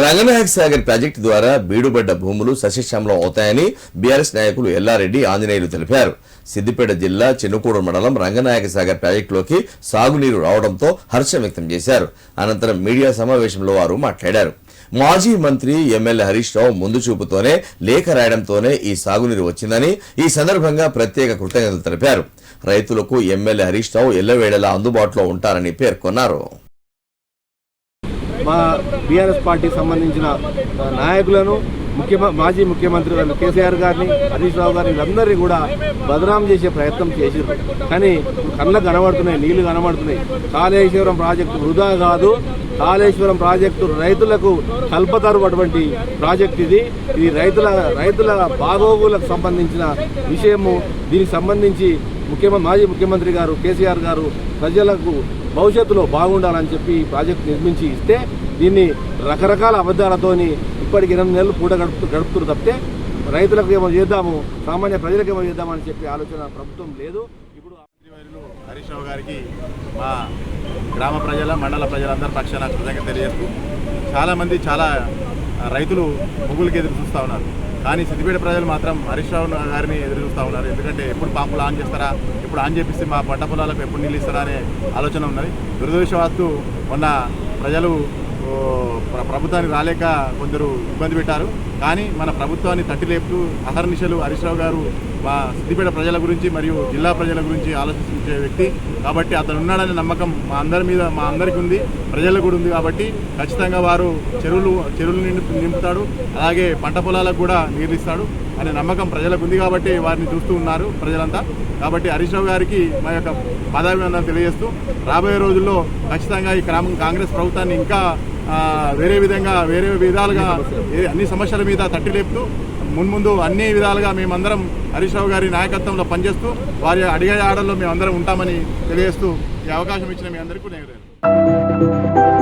Ranganayaka Sagar project ద్వారా బీడుబడ్డ భూములు సస్యశ్యామలం అవుతాయని బీఆర్ఎస్ నాయకులు ఎల్లారెడ్డి ఆంజనేయులు తెలిపారు. సిద్దిపేట జిల్లా చిన్నకూడ మండలం రంగనాయక సాగర్ ప్రాజెక్టులోకి సాగునీరు రావడంతో హర్షం వ్యక్తం చేశారు. అనంతరం మీడియా సమావేశంలో వారు మాట్లాడారు. మాజీ మంత్రి ఎమ్మెల్యే హరీష్ రావు ముందు చూపుతోనే లేఖ రాయడంతోనే ఈ సాగునీరు వచ్చిందని ఈ సందర్భంగా ప్రత్యేక కృతజ్ఞతలు తెలిపారు. రైతులకు ఎమ్మెల్యే హరీష్ రావు ఎల్లవేళలా అందుబాటులో ఉంటారని పేర్కొన్నారు. మా బీఆర్ఎస్ పార్టీకి సంబంధించిన నాయకులను ముఖ్యమ మాజీ ముఖ్యమంత్రి గారు కేసీఆర్ గారిని హరీష్ రావు గారిని వీళ్ళందరినీ కూడా బదనాం చేసే ప్రయత్నం చేసారు కానీ ఇప్పుడు కనబడుతున్నాయి నీళ్ళు కనబడుతున్నాయి. కాళేశ్వరం ప్రాజెక్టు వృధా కాదు. కాళేశ్వరం ప్రాజెక్టు రైతులకు కల్పతరువటువంటి ప్రాజెక్ట్ ఇది. ఇది రైతుల రైతుల బాగోగులకు సంబంధించిన విషయము. దీనికి సంబంధించి ముఖ్యమంత్రి మాజీ ముఖ్యమంత్రి గారు కేసీఆర్ గారు ప్రజలకు భవిష్యత్తులో బాగుండాలని చెప్పి ఈ ప్రాజెక్టు నిర్మించి ఇస్తే దీన్ని రకరకాల అబద్ధాలతోని ఇప్పటికి ఎనిమిది నెలలు పూట గడుపు గడుపుతున్నారు తప్పితే రైతులకు ఏమో చేద్దాము సామాన్య ప్రజలకు ఏమో చేద్దామని చెప్పి ఆలోచన ప్రభుత్వం లేదు. ఇప్పుడు హరీష్ రావు గారికి మా గ్రామ ప్రజల మండల ప్రజలందరి పక్షాన కృతజ్ఞత తెలియజేస్తూ చాలామంది చాలా రైతులు ముగ్గులకి ఎదురు చూస్తూ ఉన్నారు. కానీ సిద్దిపేట ప్రజలు మాత్రం హరీష్ రావు గారిని ఎదురు చూస్తూ ఉన్నారు. ఎందుకంటే ఎప్పుడు పంపులు ఆన్ చేస్తారా? ఎప్పుడు ఆన్ చేపిస్తే మా పంట పొలాలకు ఎప్పుడు నీళ్ళు ఇస్తారా అనే ఆలోచన ఉన్నది. దురదృష్టవస్తు మొన్న ప్రజలు ప్రభుత్వానికి రాలేక కొందరు ఇబ్బంది పెట్టారు. కానీ మన ప్రభుత్వాన్ని తట్టి లేపుతూ అహర్నిశలు హరీష్ రావు గారు మా సిద్దిపేట ప్రజల గురించి మరియు జిల్లా ప్రజల గురించి ఆలోచించే వ్యక్తి. కాబట్టి అతను ఉన్నాడనే నమ్మకం మా అందరి మీద మా అందరికీ ఉంది. ప్రజలకు కూడా ఉంది కాబట్టి ఖచ్చితంగా వారు చెరువులు చెరువులు నిండు నింపుతాడు. అలాగే పంట పొలాలకు కూడా నీరిస్తాడు అనే నమ్మకం ప్రజలకు ఉంది కాబట్టి వారిని చూస్తూ ఉన్నారు ప్రజలంతా. కాబట్టి హరీష్ రావు గారికి మా యొక్క పాదాభివందనలు తెలియజేస్తూ రాబోయే రోజుల్లో ఖచ్చితంగా ఈ గ్రామం కాంగ్రెస్ ప్రభుత్వాన్ని ఇంకా వేరే విధంగా వేరే విధాలుగా అన్ని సమస్యల మీద తట్టి లేపుతూ మున్ముందు అన్ని విధాలుగా మేమందరం హరీష్ రావు గారి నాయకత్వంలో పనిచేస్తూ వారి అడిగే ఆడల్లో మేమందరం ఉంటామని తెలియజేస్తూ ఈ అవకాశం ఇచ్చిన మీ అందరికీ నేను